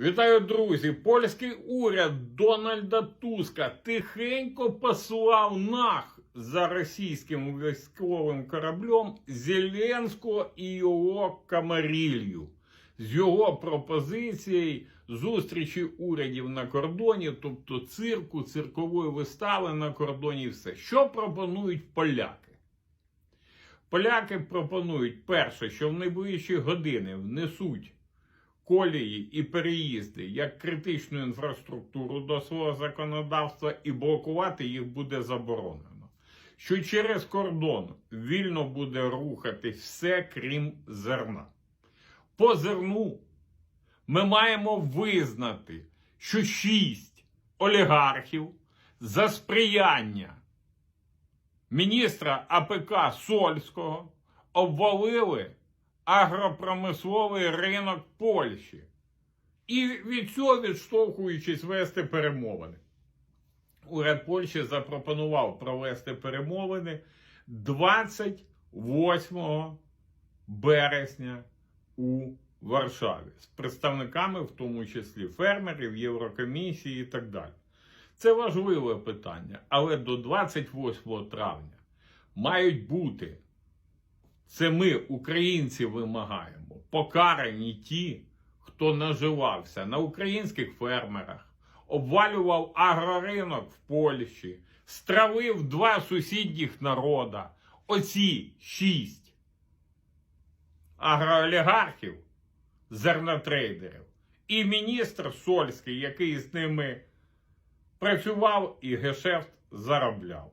Вітаю, друзі! Польський уряд Дональда Туска тихенько послав нах за російським військовим кораблем Зеленського і його камарілью з його пропозицією зустрічі урядів на кордоні, тобто цирку, циркової вистави на кордоні, і все. Що пропонують поляки? Поляки пропонують перше, що в найближчі години внесуть колії і переїзди як критичну інфраструктуру до свого законодавства, і блокувати їх буде заборонено. Що через кордон вільно буде рухатись все, крім зерна. По зерну ми маємо визнати, що шість олігархів за сприяння міністра АПК Сольського обвалили агропромисловий ринок Польщі. І від цього відштовхуючись вести перемовини. Уряд Польщі запропонував провести перемовини 28 березня у Варшаві з представниками, в тому числі фермерів, Єврокомісії і так далі. Це важливе питання, але до 28 травня мають бути це ми, українці, вимагаємо. Покарані ті, хто наживався на українських фермерах, обвалював агроринок в Польщі, стравив два сусідніх народа. Оці шість агроолігархів, зернотрейдерів, і міністр Сольський, який з ними працював і гешефт заробляв.